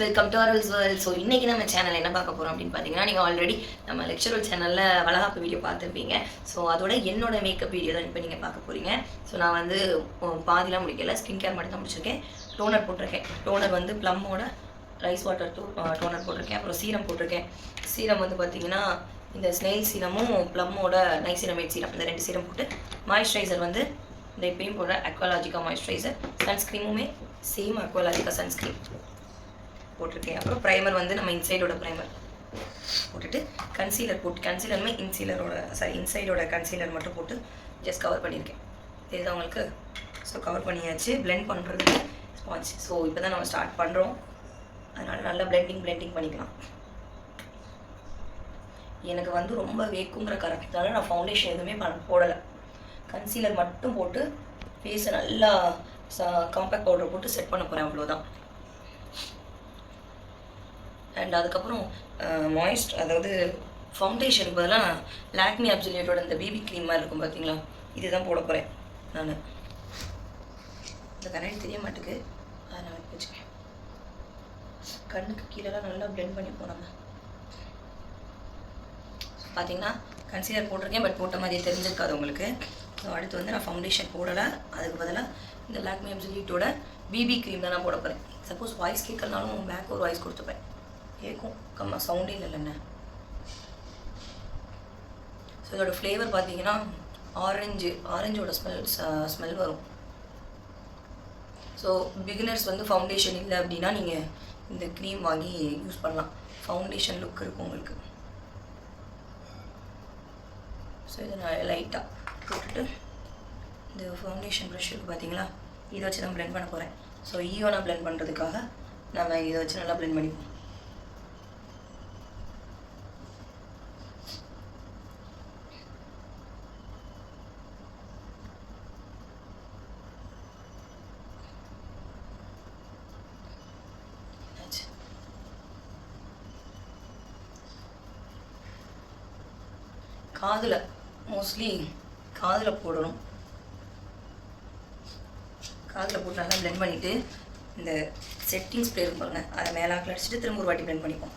Welcome to அரல்ஸ் world so இன்றைக்கி நம்ம channel என்ன பார்க்க போகிறோம் அப்படின்னு பார்த்தீங்கன்னா நீங்கள் ஆல்ரெடி நம்ம லெக்சரல் சேனலில் வளகாப்பு வீடியோ பார்த்துருப்பீங்க. ஸோ அதோட என்னோட மேக்கப் வீடியோ தான் இப்போ நீங்கள் பார்க்க போகிறீங்க ஸோ நான் வந்து பாதியெலாம் பாதிலாம் முடிக்கல. ஸ்கின் கேர் மட்டும் தான் முடிச்சிருக்கேன். டோனர் போட்டிருக்கேன். டோனர் வந்து ப்ளம்மோட ரைஸ் வாட்டர் டோனர் போட்டிருக்கேன். அப்புறம் சீரம் போட்டிருக்கேன். சீரம் வந்து பார்த்தீங்கன்னா இந்த ஸ்னெயில் சீரமும் ப்ளம்மோட நைசிரமேட் சீரம் இந்த ரெண்டு சீரம் போட்டு மாய்ஸ்சரைசர் வந்து இந்த இப்பயும் போடுற அக்வாலாஜிக்கா மாய்ஸ்சரைசர் சன்ஸ்க்ரீமுமே சேம் அக்வாலாஜிக்கா சன்ஸ்க்ரீம் போட்டிருக்கேன். அப்புறம் ப்ரைமர் வந்து நம்ம இன்சைடோட ப்ரைமர் போட்டுட்டு கன்சீலர் போட்டு கன்சீலருமே இன்சீலரோட சாரி இன்சைடோட கன்சீலர் மட்டும் போட்டு ஜஸ்ட் கவர் பண்ணியிருக்கேன். இதுதான் உங்களுக்கு? ஸோ கவர் பண்ணியாச்சு. பிளெண்ட் பண்ணுறதுக்கு ஸ்பாஞ்ச் ஸோ இப்போ தான் நம்ம ஸ்டார்ட் பண்ணுறோம் அதனால் நல்லா பிளெண்டிங் பிளெண்டிங் பண்ணிக்கலாம். எனக்கு வந்து ரொம்ப வேக்குங்கிற காரணத்தால நான் ஃபவுண்டேஷன் எதுவுமே பண்ண போடலை. கன்சீலர் மட்டும் போட்டு ஃபேஸை நல்லா காம்பேக்ட் பவுடர் போட்டு செட் பண்ண போகிறேன் அவ்வளோதான் அண்ட் அதுக்கப்புறம் மாய்ஸ்ட் அதாவது ஃபவுண்டேஷனுக்கு பதிலாக லாக்மி அப்சல்யூட்டோட இந்த பேபி க்ரீம் மாதிரி இருக்கும் பார்த்தீங்களா இதுதான் போட போகிறேன் நான். இந்த கண்ணாடி தெரிய மாட்டேங்குது. அதை நான் வச்சுக்கேன் கண்ணுக்கு கீழெல்லாம் நல்லா ப்ளெண்ட் பண்ணி போனாங்க பார்த்தீங்கன்னா கன்சீலர் போட்டிருக்கேன் பட் போட்ட மாதிரியே தெரிஞ்சிருக்காது உங்களுக்கு. ஸோ அடுத்து வந்து நான் ஃபவுண்டேஷன் போடலை. அதுக்கு பதிலாக இந்த லாக்மி அப்சல்யூட்டோட பிபி க்ரீம் தான் நான் போட போகிறேன் சப்போஸ் வாய்ஸ் கேட்கலனாலும் பேக் ஒரு வாய்ஸ் கொடுத்துப்பேன். கேட்கும் கம்மா சவுண்டே இல்லைல்லண்ணே. ஸோ இதோட ஃப்ளேவர் பார்த்தீங்கன்னா ஆரஞ்சு ஆரஞ்சோட ஸ்மெல் ஸ்மெல் வரும். ஸோ பிகினர்ஸ் வந்து ஃபவுண்டேஷன் இல்லை அப்படின்னா நீங்கள் இந்த க்ரீம் வாங்கி யூஸ் பண்ணலாம். ஃபவுண்டேஷன் லுக் இருக்கும் உங்களுக்கு. ஸோ இதை நான் லைட்டாக போட்டுட்டு இந்த ஃபவுண்டேஷன் ப்ரஷ் இருக்குது பார்த்தீங்களா? இதை வச்சு நான் ப்ளெண்ட் பண்ண போகிறேன் ஸோ ஈவனாக ப்ளெண்ட் பண்ணுறதுக்காக நம்ம இதை வச்சு நல்லா ப்ளெண்ட் பண்ணிப்போம். காதில் மோஸ்ட்லி காதில் போடணும். காதில் போட்டு நல்லா blend பண்ணிவிட்டு இந்த செட்டிங் ஸ்ப்ரே இருக்கும் பாருங்கள் அதை மேலாக்கில் அடிச்சுட்டு திரும்ப ஒரு வாட்டி ப்ளெண்ட் பண்ணிப்போம்.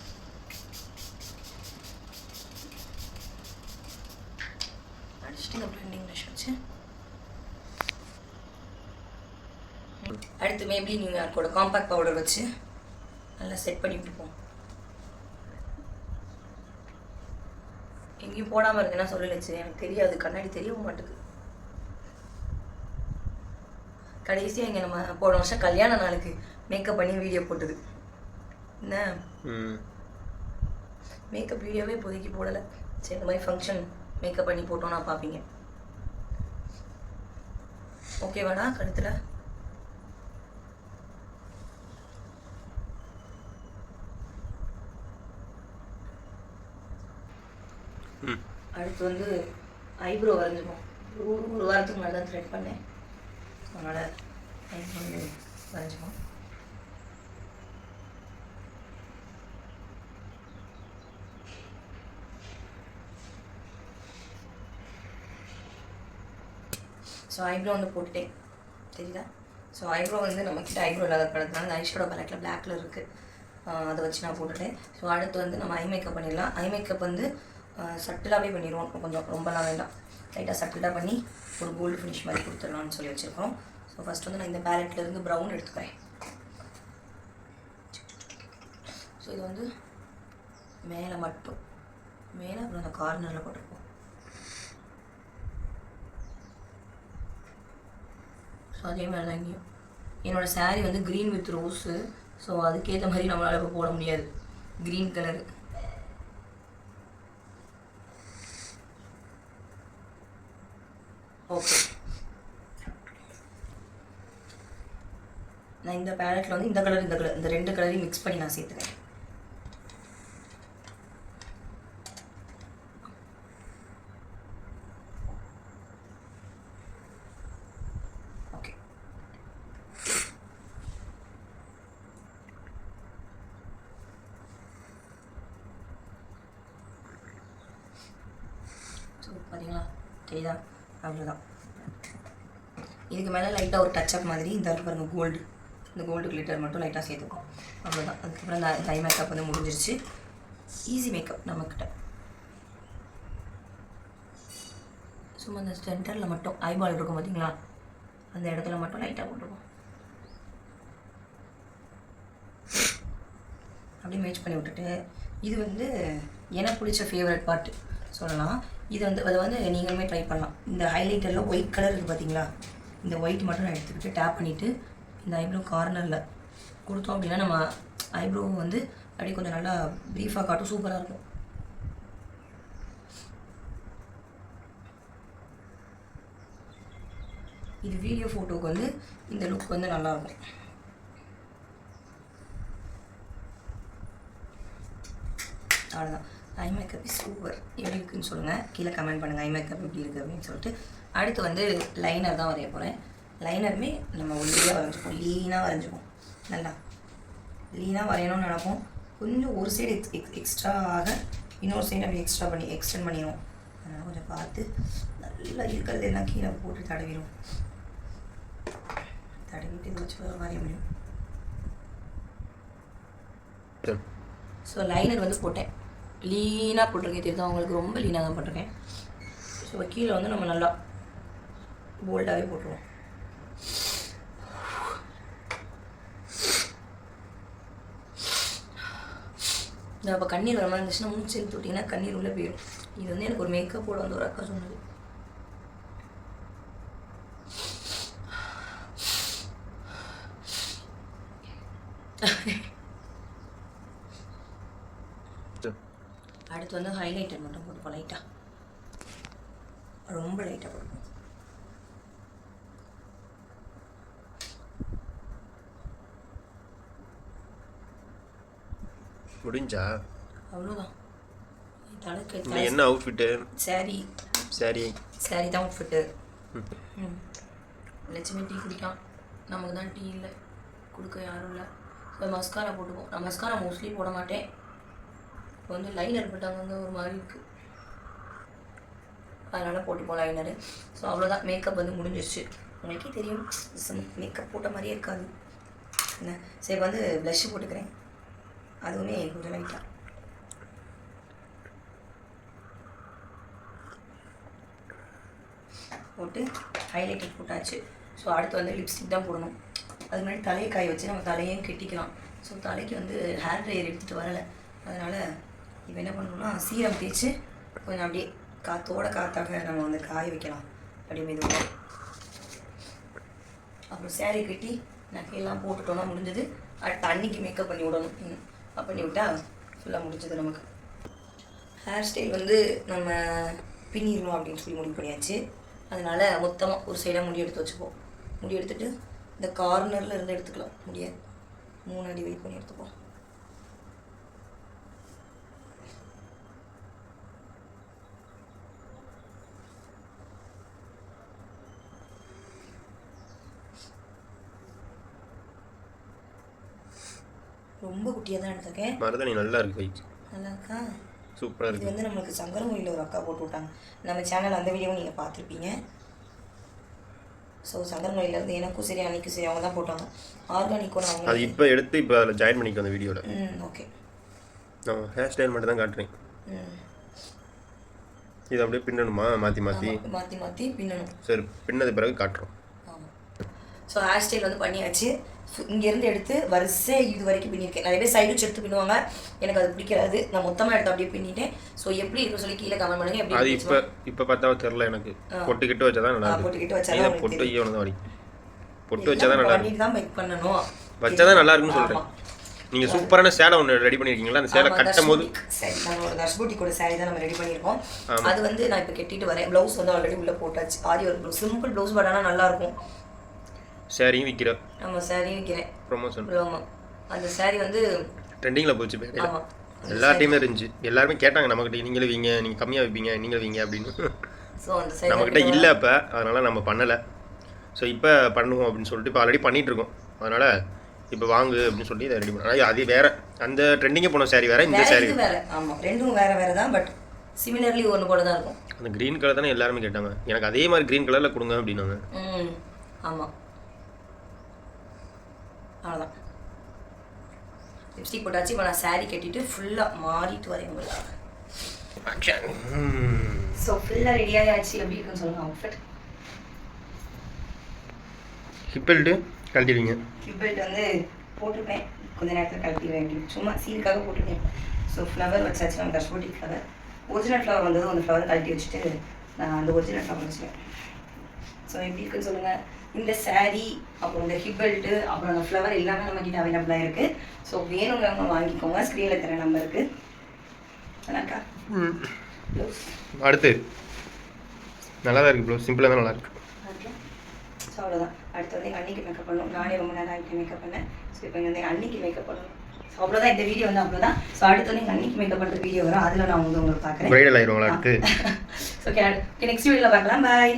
அடிச்சுட்டு இந்த ப்ரஷ் வச்சு. அடுத்து மேபி நியூயார்க்கோட காம்பேக்ட் காம்பாக்ட் பவுடர் வச்சு நல்லா செட் பண்ணி விட்டுப்போம் எங்கேயும் போடாமல் இருக்குன்னா சொல்லலச்சு. எனக்கு தெரியாது. கண்ணாடி தெரியவும் மாட்டுது. கடைசியாக இங்கே நம்ம போன வருஷம் கல்யாண நாளுக்கு மேக்கப் பண்ணி வீடியோ போட்டது. என்ன? மேக்கப் வீடியோவே இப்போதைக்கு போடலை. சரி இந்த மாதிரி ஃபங்க்ஷன் மேக்கப் பண்ணி போட்டோம்னா பார்ப்பீங்க. ஓகேவாடா கழுத்தில்? அடுத்து வந்து ஐப்ரோ வரைஞ்சிப்போம் ஒரு ஒரு வாரத்துக்கு முன்னாடி தான் த்ரெட் பண்ணேன். அதனால் ஐப்ரோ வந்து வரைஞ்சிப்போம் ஸோ ஐப்ரோ வந்து போட்டுட்டேன். தெரியுதா? ஸோ ஐப்ரோ வந்து நம்மக்கிட்ட ஐப்ரோ இல்லாத படத்துனால ஐஷோட பேலட்டில் பிளாக்ல இருக்குது அதை வச்சு நான் போட்டுட்டேன். ஸோ அடுத்து வந்து நம்ம ஐ மேக்கப் பண்ணிடலாம். ஐ மேக்கப் வந்து சட்டிலாகவே பண்ணிடுவோம். கொஞ்சம் ரொம்பலாம் வேண்டாம். லைட்டாக சட்டிலாக பண்ணி ஒரு கோல்டு ஃபினிஷ் மாதிரி கொடுத்துடலாம்னு சொல்லி வச்சுருக்கோம் ஸோ ஃபஸ்ட் வந்து நான் இந்த பேலட்லேருந்து ப்ரௌன் எடுத்துக்கிறேன். ஸோ இது வந்து மேலே மட்டும். மேலே அப்புறம் அந்த கார்னரில் போட்டிருப்போம். ஸோ அதே மாதிரி தான் இங்கேயும். என்னோடய saree வந்து க்ரீன் வித் ரோஸு ஸோ அதுக்கேற்ற மாதிரி நம்மளால் இப்போ போட முடியாது. க்ரீன் கலரு ஓகே நான் இந்த பேலட்டில் வந்து இந்த கலர் இந்த கலர் இந்த ரெண்டு கலரையும் மிக்ஸ் பண்ணி நான் சேர்த்துக்கிறேன். பார்த்தீங்களா தெரியுதா? அவ்வளோதான் இதுக்கு மேலே லைட்டாக ஒரு டச்சப் மாதிரி இந்த பாருங்கள் கோல்டு இந்த கோல்டு கிளிட்டர் மட்டும் லைட்டாக சேர்த்துக்கும் அவ்வளோதான் அதுக்கப்புறம் இந்த ஐ மேக்கப் வந்து முடிஞ்சிருச்சு. ஈஸி மேக்கப் நம்மக்கிட்ட சும்மா இந்த சென்டரில் மட்டும் ஐபால் இருக்கும் பார்த்தீங்களா அந்த இடத்துல மட்டும் லைட்டாக போட்டுருவோம் அப்படியே மேட்ச் பண்ணி விட்டுட்டு இது வந்து எனக்கு பிடிச்ச ஃபேவரட் பார்ட் சொல்லலாம். இது வந்து அதை வந்து நீங்களுமே ட்ரை பண்ணலாம். இந்த ஹைலைட்டரில் ஒயிட் கலர் இருக்குது பார்த்தீங்களா இந்த ஒயிட் மட்டும் நான் எடுத்துக்கிட்டு டேப் பண்ணிவிட்டு இந்த ஐப்ரோ கார்னரில் கொடுத்தோம் அப்படின்னா நம்ம ஐப்ரோ வந்து அப்படியே கொஞ்சம் நல்லா ப்ரீஃபாக காட்டும். சூப்பராக இருக்கும். இது வீடியோ ஃபோட்டோக்கு வந்து இந்த லுக் வந்து நல்லாயிருக்கும் அவ்வளோதான் ஐ மேக்கப் இஸ் சூப்பர் எப்படி இருக்குன்னு சொல்லுங்கள் கீழே கமெண்ட் பண்ணுங்கள் ஐ மேக்கப் எப்படி இருக்குது அப்படின்னு சொல்லிட்டு. அடுத்து வந்து லைனர் தான் வரைய போகிறேன் லைனருமே நம்ம ஒல்லியாக வரைஞ்சிப்போம். லீனாக வரைஞ்சிப்போம். நல்லா. லீனாக வரையணும்னு நினைப்போம். கொஞ்சம் ஒரு சைடு எக்ஸ் எக்ஸ் எக்ஸ்ட்ரா ஆக இன்னொரு சைடு அப்படி எக்ஸ்ட்ரா பண்ணி எக்ஸ்டெண்ட் பண்ணிடுவோம். அதனால் கொஞ்சம் பார்த்து நல்லா இருக்கிறது எல்லாம் கீழே போட்டு தடவிடும் தடவிட்டு இதை வச்சு வரைய முடியும் ஸோ லைனர் வந்து போட்டேன். லீனாக போட்டிருக்கேன். தெரியுதா? அவங்களுக்கு ரொம்ப லீனாக தான் போட்டிருக்கேன். ஸோ கீழே வந்து நம்ம நல்லா போல்டாகவே போட்டுருவோம். அப்போ கண்ணீர் வர மாதிரி இருந்துச்சுன்னா மூச்சு இழுத்து விட்டிங்கன்னா கண்ணீர் உள்ளே போயிடும். இது வந்து எனக்கு ஒரு மேக்கப்போட வந்து ஒரு அக்கா சொன்னது. அடுத்து வந்து ஹைலைட்டர் மட்டும் போட்டுப்போம் லைட்டாக ரொம்ப லைட்டாக போட்டுப்போம் முடிஞ்சா? அவ்வளோதான் தலைக்கு என்ன அவுட்ஃபிட்டு சாரி சரி சாரி தான் அவுட்ஃபிட்டு ம். லட்சுமி டீ குடிக்கான். நமக்கு தான் டீ இல்லை. கொடுக்க யாரும் இல்லை. இப்போ மஸ்காரா போட்டுப்போம் நான் மஸ்காரா மோஸ்ட்லி போட மாட்டேன். இப்போ வந்து லைனர் போட்டாங்க ஒரு மாதிரி இருக்குது அதனால் போட்டுப்போம் லைனரு ஸோ அவ்வளோதான் மேக்கப் வந்து முடிஞ்சிருச்சு. உங்களுக்கே தெரியும். மேக்கப் போட்ட மாதிரியே இருக்காது. என்ன? சரி வந்து ப்ளஷ்ஷு போட்டுக்கிறேன். அதுவுமே கொஞ்சம் லைட்டாக போட்டு ஹைலைட்டர் போட்டாச்சு. ஸோ அடுத்து வந்து லிப்ஸ்டிக் தான் போடணும். அது மாதிரி தலையை காய வச்சு நம்ம தலையையும் கெட்டிக்கலாம். ஸோ தலைக்கு வந்து ஹேர் ட்ரையர் எடுத்துகிட்டு வரலை. அதனால் இப்போ என்ன பண்ணணும்னா சீரம் தேய்ச்சி கொஞ்சம் அப்படியே காற்றோட காத்தாக நம்ம வந்து காய வைக்கலாம். அப்படியே மெதுவாக அப்புறம் சேரீ கட்டி நகையெல்லாம் போட்டுட்டோம்னா முடிஞ்சது. அடுத்த அன்னைக்கு மேக்கப் பண்ணி விடணும். ம். பண்ணி விட்டா ஃபுல்லாக முடிஞ்சது நமக்கு. ஹேர் ஸ்டைல் வந்து நம்ம பின்னிடணும் அப்படின்னு சொல்லி முடிவு பண்ணியாச்சு. அதனால் மொத்தமாக ஒரு சைடாக முடி எடுத்து வச்சுப்போம் முடி எடுத்துகிட்டு இந்த கார்னரில் இருந்து எடுத்துக்கலாம். முடியாது மூணு அடி வெயிட் பண்ணி எடுத்துப்போம் ரொம்ப குட்டியாக தான் எடுத்திருக்கேன். மருதாணி நல்லா இருக்கு வை நல்லா இருக்கா. சூப்பராக இது இருக்கு வந்து நம்மளுக்கு சங்கரமொழியில் ஒரு அக்கா போட்டு விட்டாங்க. நம்ம சேனல் அந்த வீடியோவும் நீங்கள் பார்த்துருப்பீங்க. ஸோ சங்கரமொழியிலேருந்து எனக்கும் சரி அன்னைக்கும் சரி அவங்க தான் போட்டாங்க. ஆர்கானிக்கும் அது அவங்க இப்போ எடுத்து இப்போ அதில் ஜாயின் பண்ணிக்க அந்த வீடியோவில் ம் ஓகே நான் ஹேர் ஸ்டைல் மட்டும் தான் காட்டுறேன். இது அப்படியே பின்னணுமா? மாற்றி மாற்றி மாற்றி மாற்றி பின்னணும். சரி பின்னது பிறகு காட்டுறோம். ஸோ ஹேர் ஸ்டைல் வந்து பண்ணியாச்சு. இங்கேருந்து எடுத்து வரிசை இது வரைக்கும் பின்னிருக்கேன். நிறைய பேர் சைடு வச்சு எடுத்து பின்னுவாங்க. எனக்கு அது பிடிக்காது. நான் மொத்தமாக எடுத்து அப்படியே பின்னிட்டேன். ஸோ எப்படி இருக்குன்னு சொல்லி கீழே கமெண்ட் பண்ணுங்க. எப்படி அது இப்போ இப்போ பார்த்தா தெரில எனக்கு. பொட்டுக்கிட்டு வச்சா தான் நல்லா பொட்டுக்கிட்டு வச்சா தான் பொட்டு தான் வடி பொட்டு வச்சா தான் நல்லா இருக்கும் பண்ணிட்டு தான் மேக் பண்ணணும். வச்சா தான் நல்லா இருக்குன்னு சொல்கிறேன். நீங்கள் சூப்பரான சேலை ஒன்று ரெடி பண்ணியிருக்கீங்களா அந்த சேலை கட்டும் போது தர்ஷபூட்டி சரி நம்மளோட தர்ஷபூட்டிக்கோட saree தான் நம்ம ரெடி பண்ணியிருக்கோம். அது வந்து நான் இப்போ கட்டிட்டு வரேன். ப்ளவுஸ் வந்து ஆல்ரெடி உள்ள போட்டாச்சு. ஆரி ஒரு ப்ளவுஸ் சிம்பிள் ப்ளவுஸ் பட் ஆனால் நல்லா இருக்கும். சேரீயும் விற்கிற நம்ம saree விற்கிறேன் ப்ரொமோஷன் ஆமா அந்த saree வந்து ட்ரெண்டிங்கில் போச்சு பேர். ஆமா. எல்லா டீமே இருந்துச்சு. எல்லாருமே கேட்டாங்க நம்மகிட்ட நீங்களும் வீங்க நீங்கள் கம்மியாக வைப்பீங்க நீங்கள் வீங்க அப்படின்னு. ஸோ அந்த saree நம்மக்கிட்ட இல்லை இப்போ அதனால் நம்ம பண்ணலை. ஸோ இப்போ பண்ணுவோம் அப்படின்னு சொல்லிட்டு இப்போ ஆல்ரெடி பண்ணிட்டு இருக்கோம் அதனால் இப்போ வாங்கு அப்படின்னு சொல்லி இதை ரெடி பண்ணோம். அது வேற. அந்த ட்ரெண்டிங்கே போன saree வேற இந்த இது வேற. ஆமா ரெண்டும் வேற வேற தான். பட் சிமிலர்லி ஒன்று போல தான் இருக்கும். அந்த க்ரீன் கலர் தானே எல்லாருமே கேட்டாங்க. எனக்கு அதே மாதிரி க்ரீன் கலரில் கொடுங்க அப்படின்னாங்க. ம் ஆமா. அவ்வளோதான் லிப்ஸ்டிக் போட்டாச்சு இப்போ நான் saree கட்டிட்டு ஃபுல்லாக மாறிட்டு வரேன் உங்களுக்கு. ஆக்ஷன் ஸோ ஃபுல்லாக ரெடியாக ஆச்சு எப்படி இருக்குன்னு சொல்லுங்கள் அவுட்ஃபிட் ஹிப் பெல்ட்டு கழட்டிடுவீங்க. கிளிப் பெல்ட் வந்து போட்டிருப்பேன் கொஞ்ச நேரத்தில் கழட்டிடுவேன் அப்படின்னு சும்மா சீலுக்காக போட்டிருக்கேன் ஸோ ஃப்ளவர் வச்சாச்சு நம்ம கஷ்போட்டி ஃப்ளவர் ஒரிஜினல் ஃப்ளவர் வந்ததும் அந்த ஃப்ளவரை கழட்டி வச்சுட்டு நான் அந்த ஒரிஜினல் ஃப்ளவர் வச்சுருவேன் ஸோ எப்படி இருக்குன்னு சொல்லுங்கள் இந்த saree அப்புறம் இந்த ஹிப் பெல்ட்டு அப்புறம் அந்த ஃப்ளவர் எல்லாமே நம்ம கிட்ட அவைலபிளாக இருக்குது ஸோ வேணுங்கிறவங்க வாங்கிக்கோங்க. ஸ்க்ரீனில் தர நம்பருக்கு ப்ளவுஸ் அடுத்து. நல்லா தான் இருக்குது ப்ளவுஸ் சிம்பிளாக தான் நல்லா இருக்கு ஸோ அவ்வளோதான் அடுத்து வந்து எங்கள் அன்னைக்கு மேக்கப் பண்ணணும். நானே ரொம்ப நேரம் ஆகிட்டு மேக்கப் பண்ணேன். ஸோ இப்போ வந்து அன்னைக்கு மேக்கப் பண்ணணும். ஸோ அவ்வளோதான் இந்த வீடியோ வந்து அவ்வளோதான் ஸோ அடுத்து வந்து எங்கள் அன்னைக்கு மேக்கப் பண்ணுற வீடியோ வரும். அதில் நான் வந்து உங்களுக்கு பார்க்குறேன். ஸோ ஓகே நெக்ஸ்ட் வீடியோவில் பார்க்கலாம். பாய்